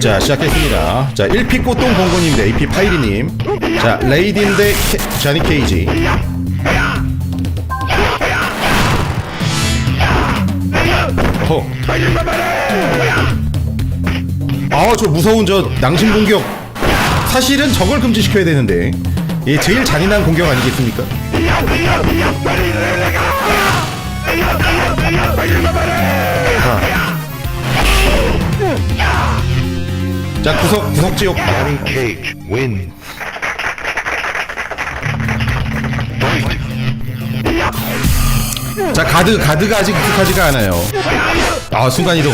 자 시작했습니다. 자 1피 꽃동 공고님 대 AP 파이리님. 자 레이딘 대 케, 자니 케이지. 허. 아저 무서운 저 낭심 공격. 사실은 저걸 금지시켜야 되는데. 예 제일 잔인한 공격 아니겠습니까? 자 구석 구석 지옥 Johnny Cage wins. 자 가드 가드가 아직 익숙하지가 않아요. 아 순간이동.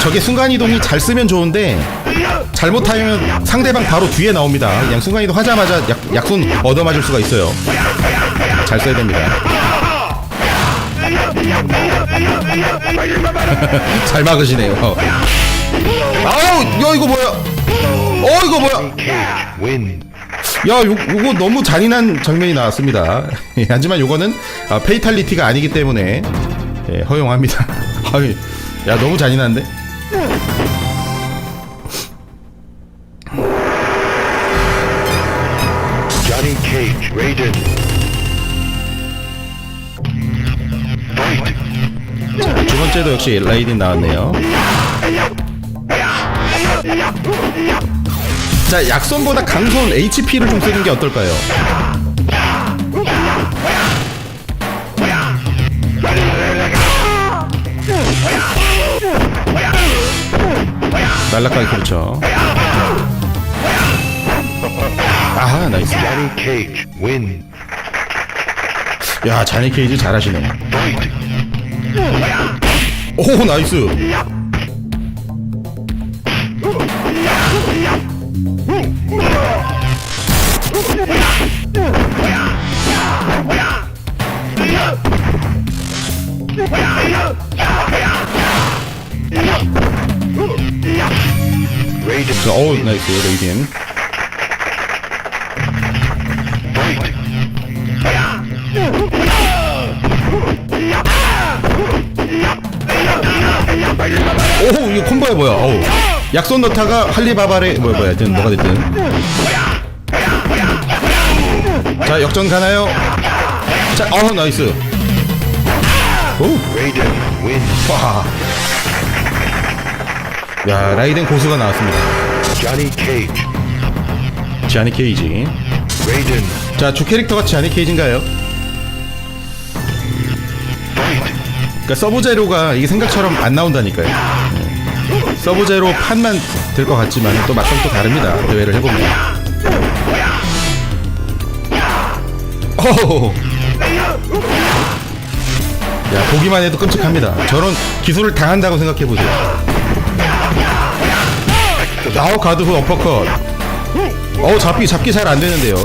저게 순간이동이 잘 쓰면 좋은데 잘못하면 상대방 바로 뒤에 나옵니다. 그냥 순간이동 하자마자 약, 약손 얻어맞을 수가 있어요. 잘 써야 됩니다. 잘 막으시네요 아우 야 이거 뭐야 어 이거 뭐야. 야, 요, 요거 너무 잔인한 장면이 나왔습니다. 예, 하지만 요거는 아, 페이탈리티가 아니기 때문에 예, 허용합니다. 아유, 야, 너무 잔인한데? 두 번째도 역시 레이딘 나왔네요. 자, 약손보다 강손 HP를 좀 쓰는 게 어떨까요? 날락하기 그렇죠. 아하, 나이스. Johnny Cage wins. 야, 자네 케이지 잘하시네. 오, 나이스. Raiden. 자, 오, 나이스, 레이딘. Fight. 오, 이거 콤보야 뭐야? 어우. 약손 넣다가 할리바바레 뭐야 뭐야, 하여튼 뭐가 됐든. 자, 역전 가나요? 자, 어, 나이스. 오, Raiden wins. 와. 야, 라이덴 고수가 나왔습니다. Johnny Cage. 지아니 케이지. Raiden. 자, 주 캐릭터가 지아니 케이지인가요? 그러니까 서브 제로가 이게 생각처럼 안 나온다니까요. 네. 서브 제로 판만 될 것 같지만 또 막상 또 다릅니다. 대회를 해보면. 오. 야 보기만 해도 끔찍합니다. 저런 기술을 당한다고 생각해 보세요. 아우 가드 후 어퍼컷. 어 잡기 잡기 잘 안 되는데요.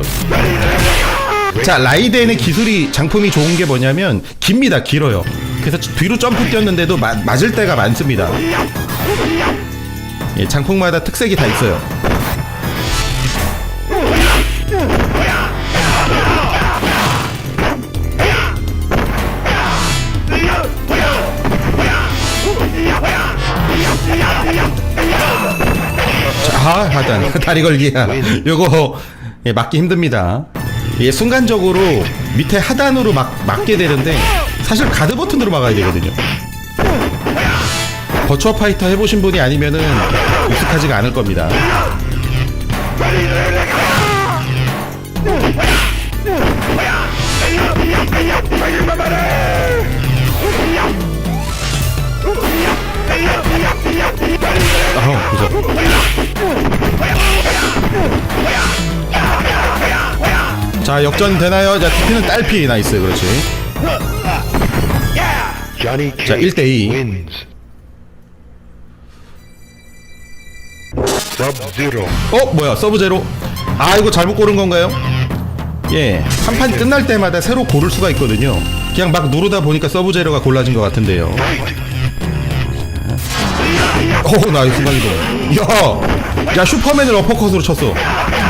자 라이덴의 기술이 장품이 좋은 게 뭐냐면 깁니다 길어요 그래서 뒤로 점프 뛰었는데도 마- 맞을 때가 많습니다 예, 장품마다 특색이 다 있어요 아, 하단 다리 걸기야. 요거 예, 막기 힘듭니다. 이게 순간적으로 밑에 하단으로 막, 막게 되는데 사실 가드 버튼으로 막아야 되거든요. 버추어 파이터 해보신 분이 아니면은 익숙하지가 않을 겁니다. 어허 그죠 자 역전 되나요? 자 TP는 딸피 나이스. 그렇지. 자, Cage 1대2. wins. Sub-Zero. 어 뭐야? 서브제로 아 이거 잘못 고른 건가요? 예. 한 판 끝날 때마다 새로 고를 수가 있거든요. 그냥 막 누르다 보니까 서브제로가 골라진 것 같은데요. 오 나이스 순간이동 야, 야 슈퍼맨을 어퍼컷으로 쳤어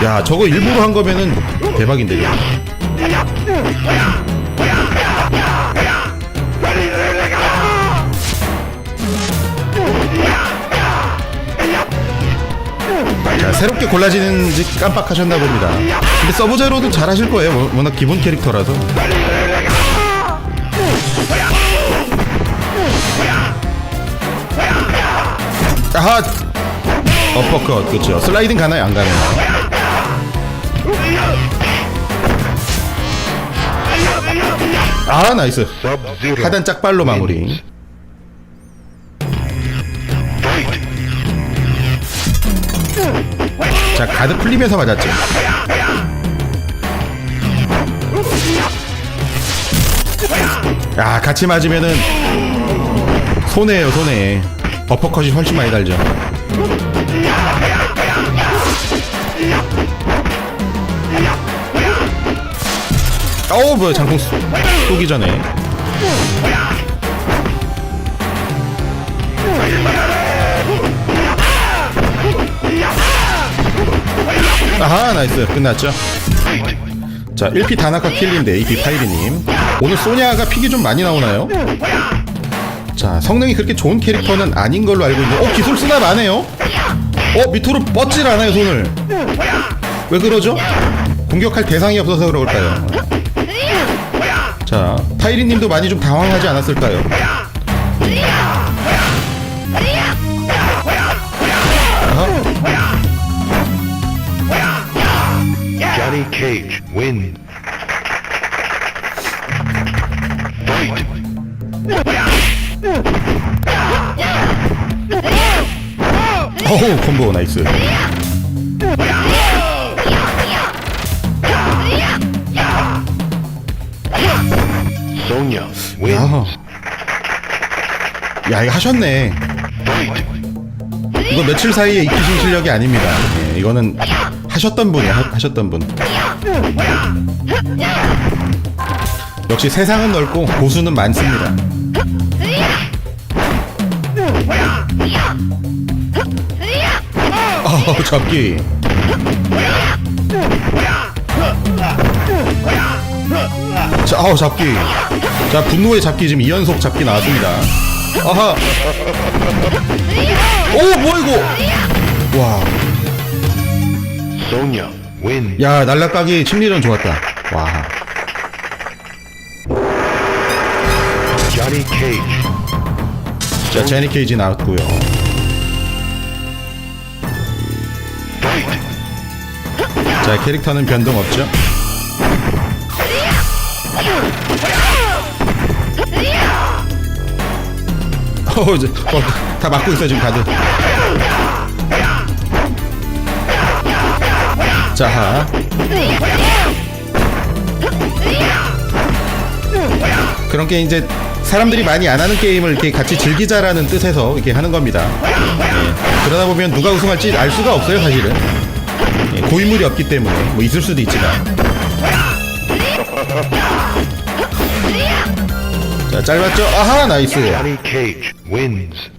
야 저거 일부러 한 거면은 대박인데 이거. 새롭게 골라지는지 깜빡하셨나 봅니다. 근데 서브제로도 잘하실 거예요. 워- 워낙 기본 캐릭터라서. 아하! 어퍼컷, 그쵸. 슬라이딩 가나요? 안 가나요? 아, 나이스. 하단 짝발로 마무리. 자, 가드 풀리면서 맞았죠. 야, 같이 맞으면은 손해예요, 손해. 어퍼컷이 훨씬 많이 달죠. 어우, 뭐야, 장풍 쏘- 쏘기 전에. 아하, 나이스. 끝났죠. 자, 1피 다나카 킬린데 AP 파이리님. 오늘 소냐가 픽이 좀 많이 나오나요? 자, 성능이 그렇게 좋은 캐릭터는 아닌 걸로 알고 있는데, 어, 기술 안 해요? 어, 밑으로 뻗질 않아요, 손을. 왜 그러죠? 공격할 대상이 없어서 그럴까요? 자, 파이리님도 많이 좀 당황하지 않았을까요? Johnny Cage wins. Fight. 어우, 콤보 나이스. Wins. 야, 야 이거 하셨네. 이거 며칠 사이에 익히신 실력이 아닙니다. 예, 이거는 하셨던 분이야, 하, 하셨던 분. 역시 세상은 넓고 고수는 많습니다. 어, 잡기. 자, 아우 잡기. 자, 분노의 잡기 지금 2연속 잡기 나왔습니다. 아하. 오, 뭐야 이거? 와, wins. 야 날라까기 심리전 좋았다. 와, Johnny Cage. 자 제니 케이지 나왔고요. 자 캐릭터는 변동 없죠? 어, 이제 어, 다 막고 있어 지금 가드. 자, 그런 게 이제 사람들이 많이 안 하는 게임을 이렇게 같이 즐기자라는 뜻에서 이렇게 하는 겁니다. 예, 그러다 보면 누가 우승할지 알 수가 없어요, 사실은. 예, 고인물이 없기 때문에 뭐 있을 수도 있지만. 자, 짧았죠? 아하, 나이스. Wins.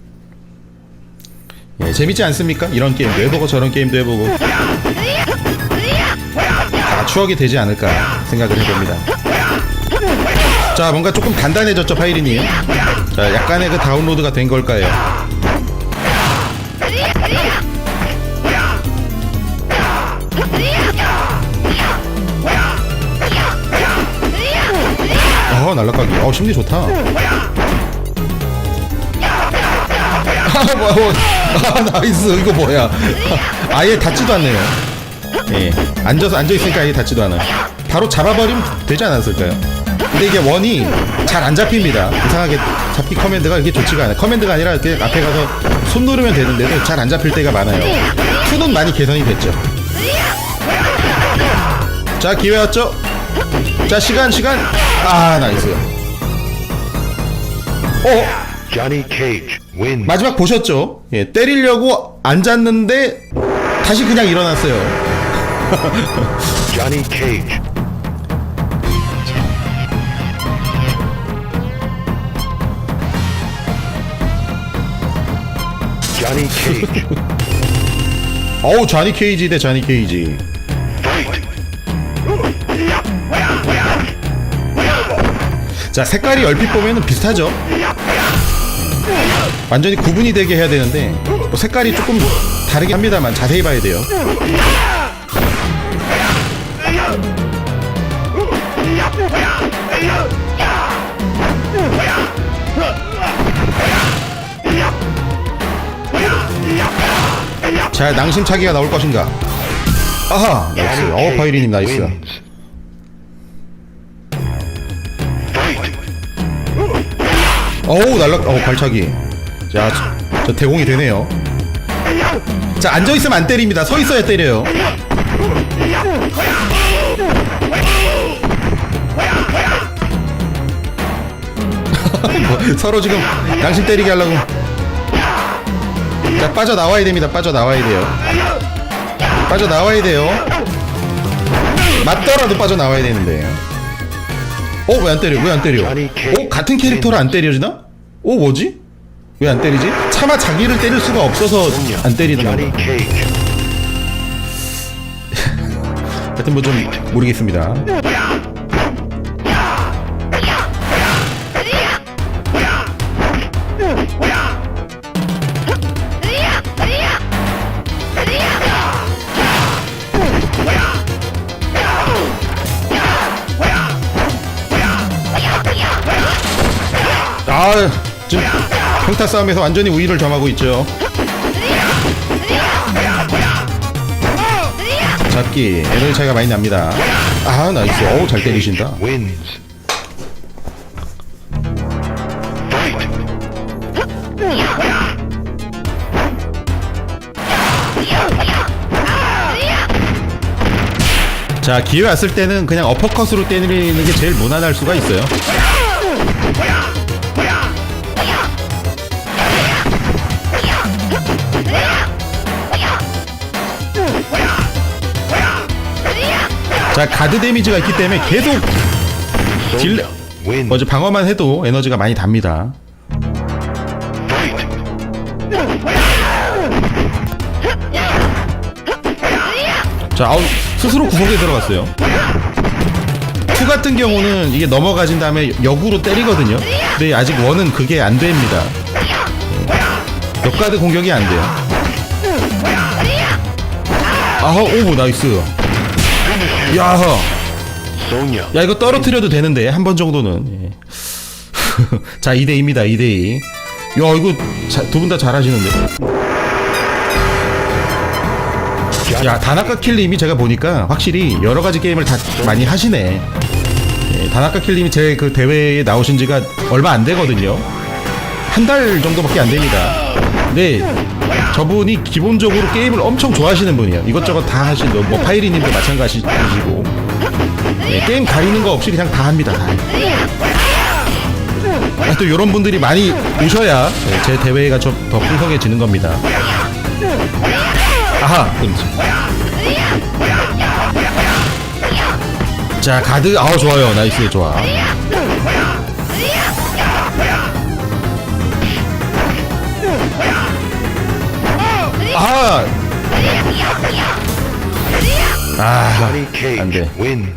예, 재밌지 않습니까? 이런 게임 도 해보고 저런 게임도 해보고 다 추억이 되지 않을까 생각을 해봅니다. 자, 뭔가 조금 단단해졌죠, 파이리님? 자, 약간의 그 다운로드가 된 걸까요? 어, 날라가기. 어, 심리 좋다. 뭐야, 뭐. 아, 나이스. 이거 뭐야. 아예 닿지도 않네요. 예. 앉아서, 앉아있으니까 아예 닿지도 않아요. 바로 잡아버리면 되지 않았을까요? 근데 이게 원이 잘 안 잡힙니다. 이상하게 잡기 커맨드가 이렇게 좋지가 않아요. 커맨드가 아니라 이렇게 앞에 가서 손 누르면 되는데도 잘 안 잡힐 때가 많아요. 2는 많이 개선이 됐죠. 자, 기회 왔죠? 자, 시간, 시간. 아, 나이스. 어? Johnny Cage wins. 마지막 보셨죠? 예, 때리려고 앉았는데 다시 그냥 일어났어요. Johnny Cage. Johnny Cage. 어우, 자니 케이지 대 자니 케이지. Fight. 자, 색깔이 얼핏 보면은 비슷하죠? 완전히 구분이 되게 해야 되는데 뭐 색깔이 조금 다르긴 합니다만 자세히 봐야 돼요. 자, 낭심차기가 나올 것인가? 아하, 나이스. 어, 파이리님 나이스. 어우, 날락, 어우, 발차기. 자, 저, 저 대공이 되네요. 자, 앉아있으면 안 때립니다. 서 있어야 때려요. 뭐, 서로 지금 양심 때리게 하려고. 자, 빠져나와야 됩니다. 빠져나와야 돼요. 빠져나와야 돼요. 맞더라도 빠져나와야 되는데. 어, 왜 안 때려? 왜 안 때려? 어, 같은 캐릭터를 안 때려지나? 어, 뭐지? 왜 안 때리지? 차마 자기를 때릴 수가 없어서 안 건가? Cage. 하여튼 뭐 좀 모르겠습니다. 아, 지금 평타 싸움에서 완전히 우위를 점하고 있죠. 잡기 에너지 차이가 많이 납니다. 아 나이스. 어우 잘 때리신다. 자 기회 왔을 때는 그냥 어퍼컷으로 때리는 게 제일 무난할 수가 있어요. 자 가드 데미지가 있기 때문에 계속 딜. 먼저 방어만 해도 에너지가 많이 답니다. 자, 아우, 스스로 구석에 들어갔어요. 투 같은 경우는 이게 넘어가진 다음에 역으로 때리거든요. 근데 아직 원은 그게 안 됩니다. 역가드 공격이 안 돼요. 아허, 오, 나이스. Sonya. 야, 이거 떨어뜨려도 되는데, 한 번 정도는. 예. 자, 2대2입니다, 2대2. 야, 이거 두 분 다 잘하시는데. 야 다나카 킬님이 제가 보니까 확실히 여러 가지 게임을 다 많이 하시네. 예, 다나카 킬님이 제 그 대회에 나오신 지가 얼마 안 되거든요. 한 달 정도밖에 안 됩니다. 근데 저분이 기본적으로 게임을 엄청 좋아하시는 분이에요. 이것저것 다 하시는 거, 뭐 파이리님도 마찬가지시고 예, 게임 가리는 거 없이 그냥 다 합니다. 다. 아, 또 이런 분들이 많이 오셔야 예, 제 대회가 좀 더 풍성해지는 겁니다. 아하 그렇지 자 가드 아우 좋아요 나이스 좋아 아 Cage 안돼 wins.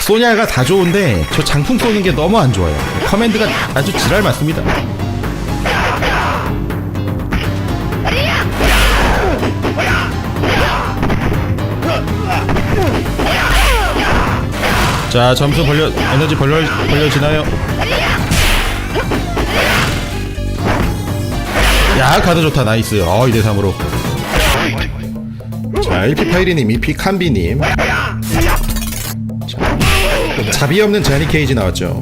소냐가 다 좋은데 저 장풍 쏘는 게 너무 안 좋아요 커맨드가 아주 지랄 맞습니다 자 점수 벌려 에너지 벌려 벌려지나요? 야 가드 좋다. 나이스. 어 2대 3으로. Fight. 자 1피 파이리님 2피 칸비님. 자, 자비 없는 제니 케이지 나왔죠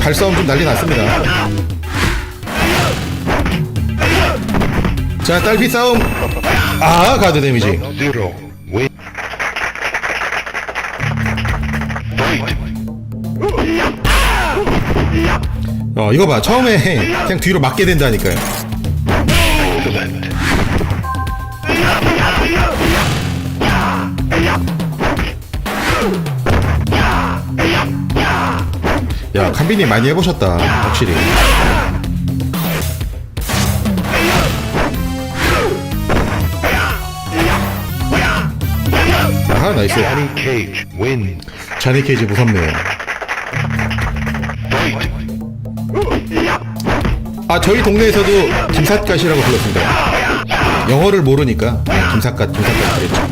발싸움 좀 난리 났습니다. 자 딸피 싸움. 아 가드 데미지. 어 이거 봐. 처음에 그냥 뒤로 맞게 된다니까요 야 칸비님 많이 해보셨다 확실히. 아하 나이스. 자니 케이지 무섭네요. 아 저희 동네에서도 김삿갓이라고 불렀습니다. 영어를 모르니까. 네, 김삿갓 김삿갓 그랬죠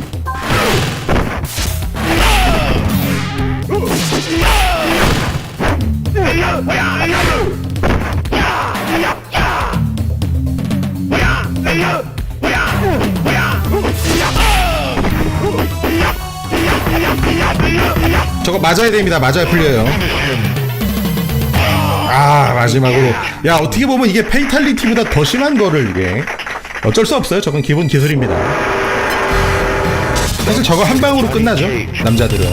저거 맞아야 됩니다. 맞아야 풀려요. 아 마지막으로. 야 어떻게 보면 이게 페이탈리티보다 더 심한 거를 이게. 어쩔 수 없어요. 저건 기본 기술입니다. 사실 저거 한 방으로 끝나죠 남자들은.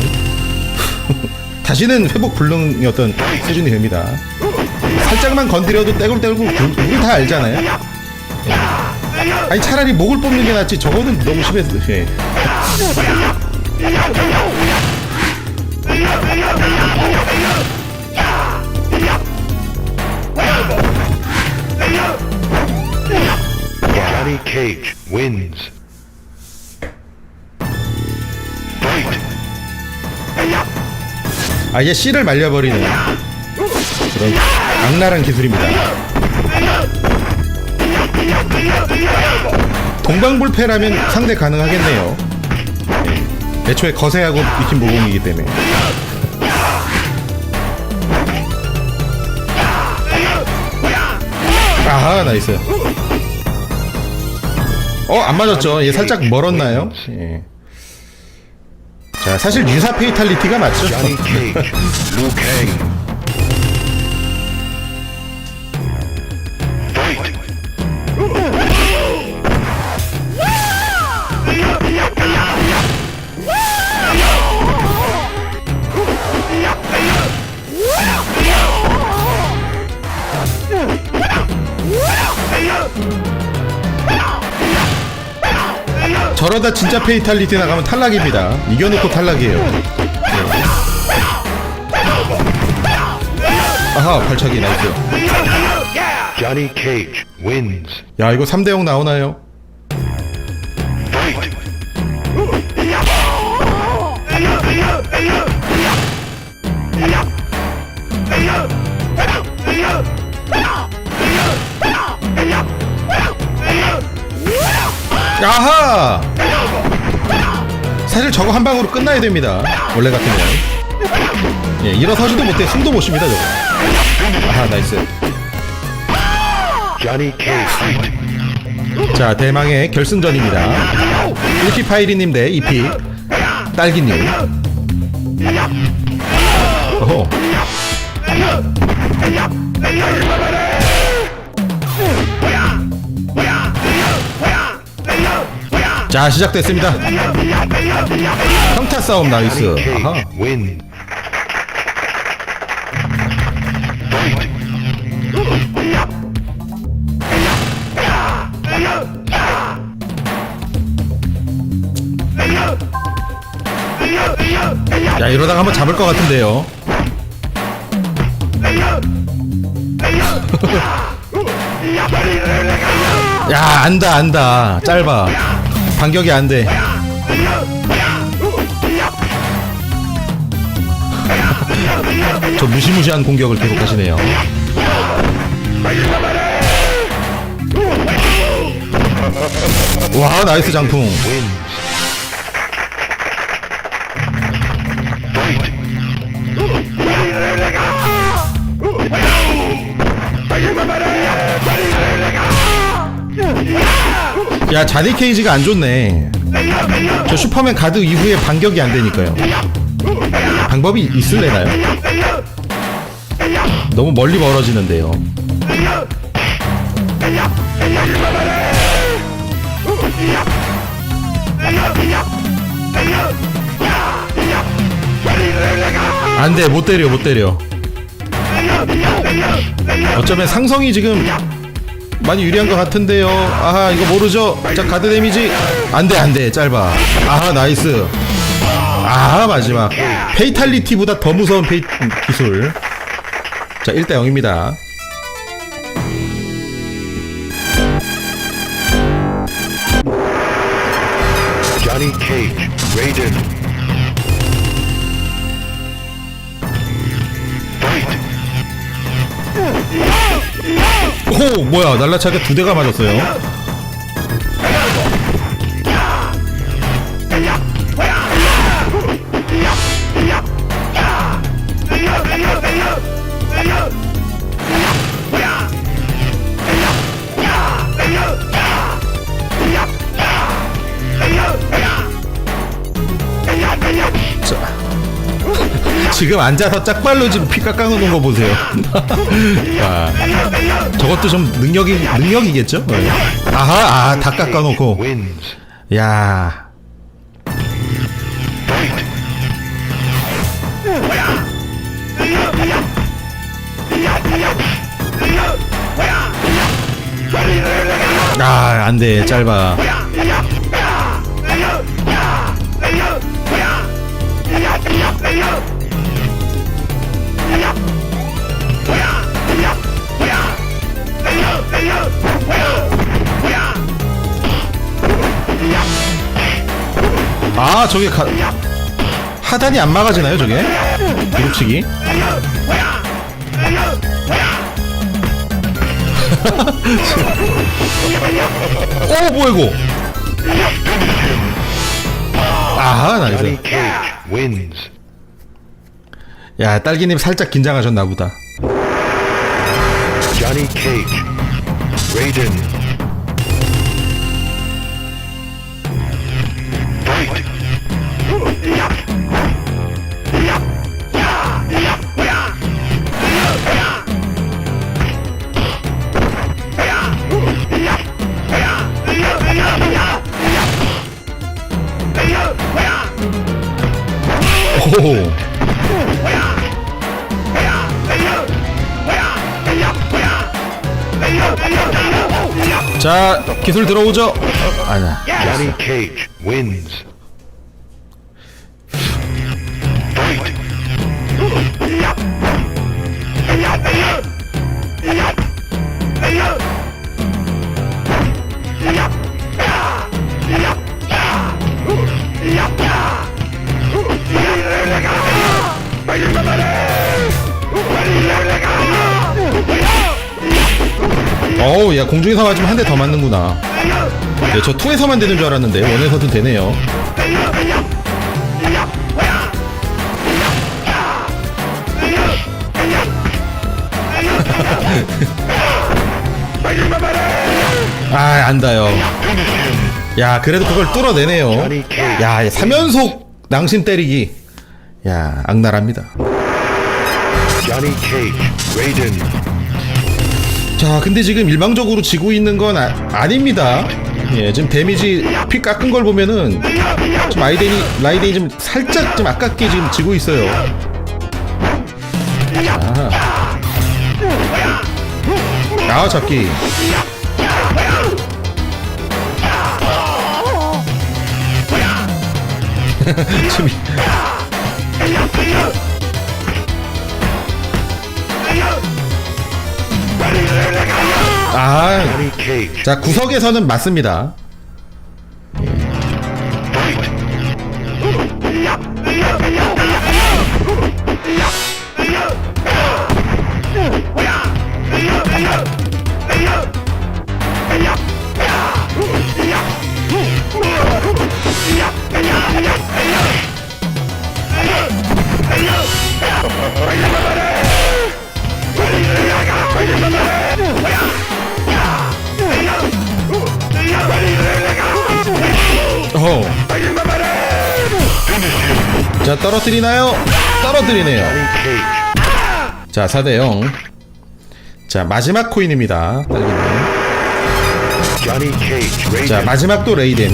다시는 회복 불능이 어떤 수준이 됩니다. 살짝만 건드려도 떼굴 떼굴 굴- 우리 다 알잖아요. 예. 아니 차라리 목을 뽑는 게 낫지. 저거는 너무 심했어 예. Johnny Cage wins. Fight. 아예 씨를 말려버리는 그런 악랄한 기술입니다. 동방불패라면 상대 가능하겠네요. 네. 애초에 거세하고 익힌 모공이기 때문에. 아하 나이스. 어 안 맞았죠? 얘 살짝 멀었나요? 예. 자 사실 유사 페이탈리티가 맞죠? 저러다 진짜 페이탈리티 나가면 탈락입니다. 이겨놓고 탈락이에요. 네. 아하, 발차기 나이스. Johnny Cage wins. 야, 이거 3대0 나오나요? 아하! 사실 저거 한 방으로 끝나야 됩니다. 원래 같으면. 예, 일어서지도 못해 숨도 못 쉽니다, 저거. 아하, 나이스. 자, 대망의 결승전입니다. 1피 파이리님 대 2피 딸기님. 어허. 자, 시작됐습니다. 평타 싸움 나이스. 아하. 야, 이러다가 한번 잡을 것 같은데요. 야, 안다, 안다. 짧아. 반격이 안 돼. 저 무시무시한 공격을 계속 하시네요. 와, 나이스 장풍. 야 자니 케이지가 안 좋네. 저 슈퍼맨 가드 이후에 반격이 안 되니까요. 방법이 있을래나요? 너무 멀리 멀어지는데요. 안돼 못 때려 못 때려. 어쩌면 상성이 지금 많이 유리한 것 같은데요. 아하 이거 모르죠. 자 가드 데미지 안돼 안돼 짧아. 아하 나이스. 아하 마지막 페이탈리티보다 더 무서운 페이 기술. 자 1대 0입니다 Johnny Cage, Raiden. 오 뭐야 날라차게 두 대가 맞았어요 지금 앉아서 짝발로 지금 피 깎아놓는 거 보세요. 와, 저것도 좀 능력이 능력이겠죠? 네. 아하, 아, 다 깎아 놓고. Wins. 야! 아, 안 돼, 짧아. 아, 저게 가... 하단이 안 막아지나요, 저게? 무릎치기? 어, 뭐야, 이거? 아하, 나이스. 야, 딸기님 살짝 긴장하셨나 보다. Johnny Cage, Raiden. 오. 자, 기술 들어오죠? 아니 어우, 야, 공중에서 맞으면 한 대 더 맞는구나. 네, 저 2에서만 되는 줄 알았는데, 1에서도 되네요. 아, 안 닿요. 야, 그래도 그걸 뚫어내네요. 야, 3연속 낭심 때리기. 야, 악랄합니다. 자, 근데 지금 일방적으로 지고 있는 건 아, 닙니다 예, 지금 데미지 피 깎은 걸 보면은 좀 아이덴이 라이덴이 좀 살짝 좀 아깝게 지금 지고 있어요. 아, 아 잡기. 지금 아. 자 구석에서는 맞습니다. 떨어뜨리나요? 떨어뜨리네요. 자 4대 0. 자 마지막 코인입니다. 자. 마지막 또 레이덴.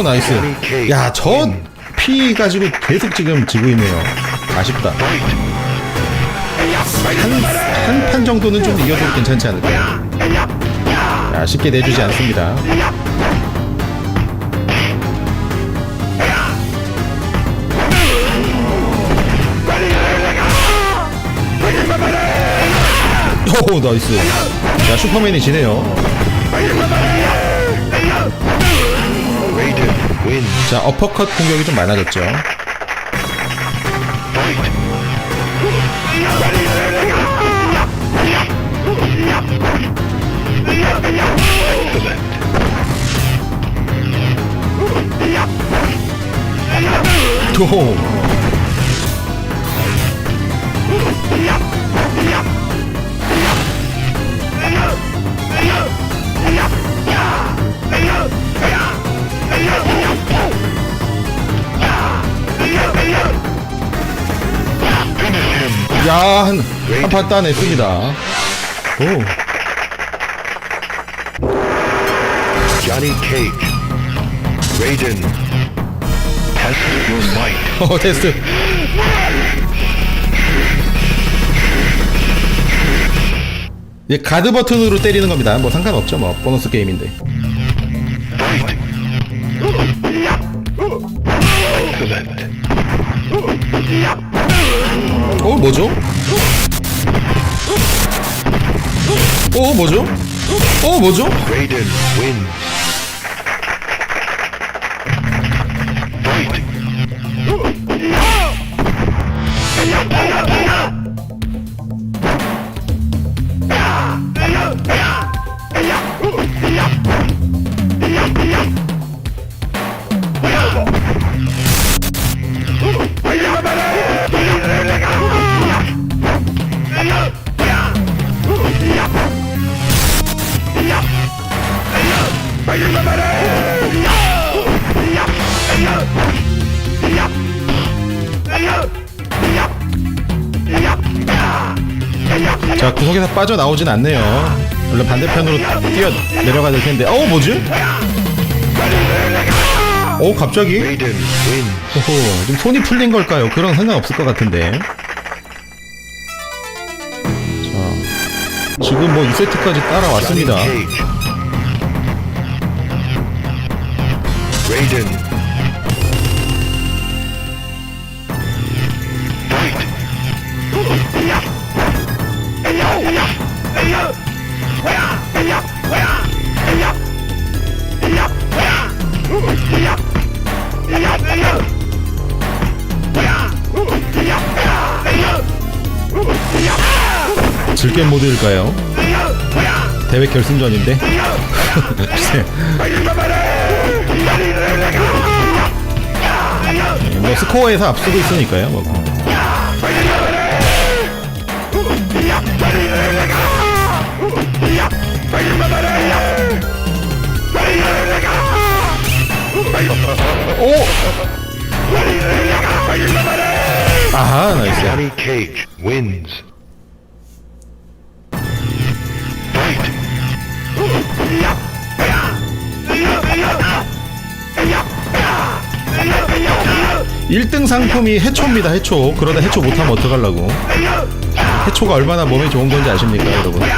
어 나이스. 야 저 피 가지고 계속 지금 지고 있네요. 아쉽다. 한판 정도는 좀 이겨도 괜찮지 않을까요? 야 쉽게 내주지 않습니다. 오 나이스. 야 슈퍼맨이 지네요 자 어퍼컷 공격이 좀 많아졌죠. 도 야, 한, 한판 따냈습니다. 오, Johnny Cage. Raiden. Test your might. 어, 테스트. 예, 가드 버튼으로 때리는 겁니다. 뭐 상관없죠, 뭐. 보너스 게임인데. 어, 뭐죠? 어, 뭐죠? 어, 뭐죠? 빠져나오진 않네요. 원래 반대편으로 뛰어 내려가야 될 텐데. 어, 뭐지? 어, 갑자기? 호호, 좀 손이 풀린 걸까요? 그런 상관 없을 것 같은데. 자, 지금 뭐 2세트까지 Johnny 따라왔습니다. 즐겜 모드일까요? 대회 결승전인데? 네, 뭐 스코어에서 앞서고 있으니까요. 뭐. 오! 아하, 나이스. 1등 상품이 해초입니다, 해초. 그러다 해초 못하면 어떡하려고. 해초가 얼마나 몸에 좋은 건지 아십니까, 여러분?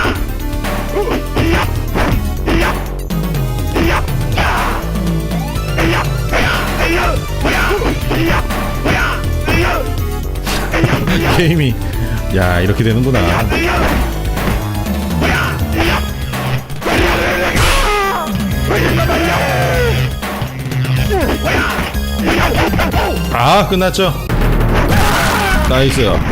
게임이, 야, 이렇게 되는구나. 아, 끝났죠? 나이스.